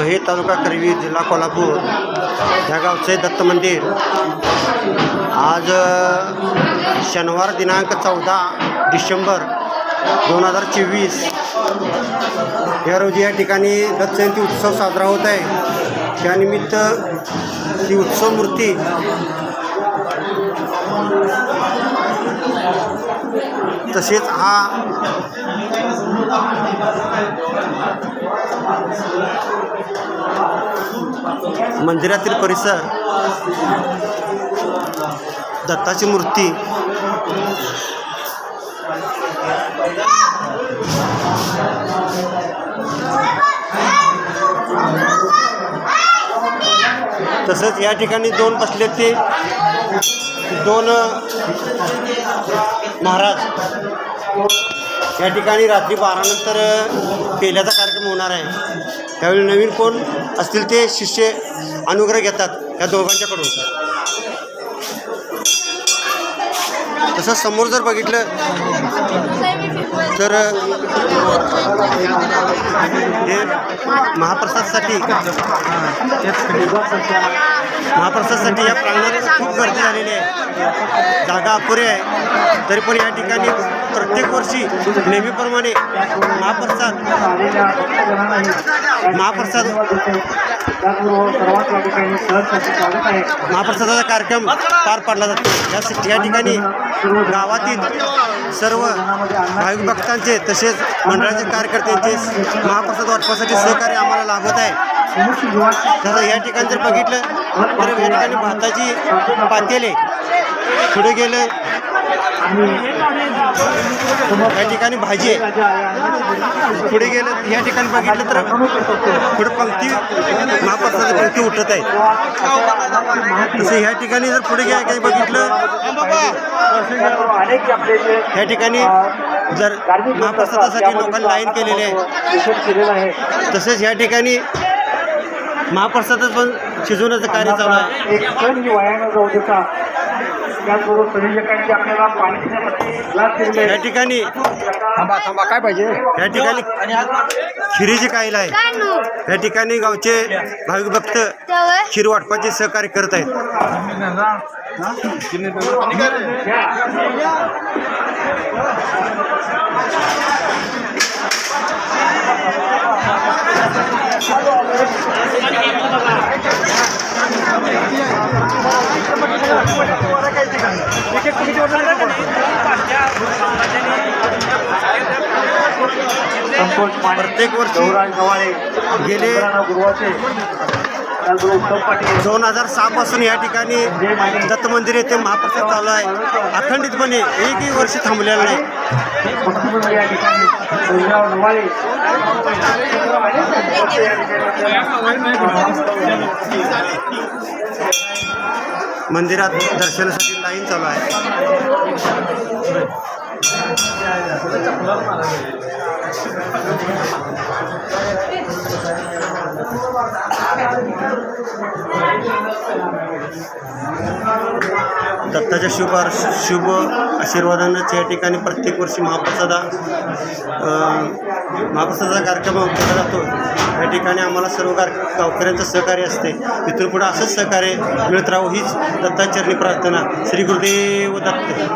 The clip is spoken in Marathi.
महे तालुका करवी जिल्हा कोल्हापूर ह्या गावचे दत्त मंदिर. आज शनिवार दिनांक चौदा डिसेंबर दोन हजार चोवीस. या रोजी या ठिकाणी दत्त जयंती उत्सव साजरा होत आहे. त्यानिमित्त ही उत्सव मूर्ती तसेच हा मंदिरातील परिसर दत्ताची मूर्ती. तसंच या ठिकाणी दोन बसले ते. दोन महाराज. या ठिकाणी रात्री बारानंतर पेल्याचा कार्यक्रम होणार आहे. त्यावेळी नवीन कोण असतील ते शिष्य अनुग्रह घेतात या दोघांच्याकडून. तसंच समोर जर बघितलं तर महाप्रसादसाठी. महाप्रसादसाठी या प्रांगणात खूप गर्दी झालेली आहे. जागा अपुरी आहे. तरी पण या ठिकाणी प्रत्येक वर्षी नेहमीप्रमाणे महाप्रसाद महाप्रसाद महाप्रसादाचा कार्यक्रम पार पाडला जातो. या या ठिकाणी गावातील सर्व भाविक भक्तांचे तसेच मंडळाचे कार्यकर्त्यांचे महाप्रसाद वाटपासाठी सहकार्य आम्हाला लाभत आहे. तसं या ठिकाणी जर बघितलं तर या ठिकाणी भाताची पातेले पुढे गेलं. या ठिकाणी भाजी आहे. पुढे गेलं या ठिकाणी बघितलं तर पुढे पंक्ती महाप्रसाद पंक्ती उठत आहे. तसं ह्या ठिकाणी जर पुढे घ्या काही बघितलं या ठिकाणी जर महाप्रसादासाठी लोकांनी लाईन केलेली आहे तसेच या ठिकाणी महाप्रसादात पण शिजवण्याचं कार्य चालू आहे. त्याचबरोबर संयोजकांची आपल्याला पाणी या ठिकाणी थांबा थांबा काय पाहिजे? या ठिकाणी खिरीची कायला आहे या ठिकाणी गावचे भाविक भक्त खीर वाटपाचे सहकार्य करत आहेत. संतोष प्रत्येक वर्षी गौराज गवाळे गेले गुरुवाचे दोन हजार सहापासून या ठिकाणी दत्त मंदिर येथे महाप्रसाद चालू आहे. अखंडितपणे एकही वर्ष थांबलेलं नाही. मंदिरात दर्शनासाठी लाईन चालू आहे. दत्ताच्या शुभ शुभ आशीर्वादानंच या ठिकाणी प्रत्येक वर्षी महाप्रसादा महाप्रसादाचा कार्यक्रम केला जातो. या ठिकाणी आम्हाला सर्व कार गावकऱ्यांचं सहकार्य असते. इथून पुढे असंच सहकार्य मिळत राहू हीच दत्ताचरणी प्रार्थना. श्री गुरुदेव दत्त.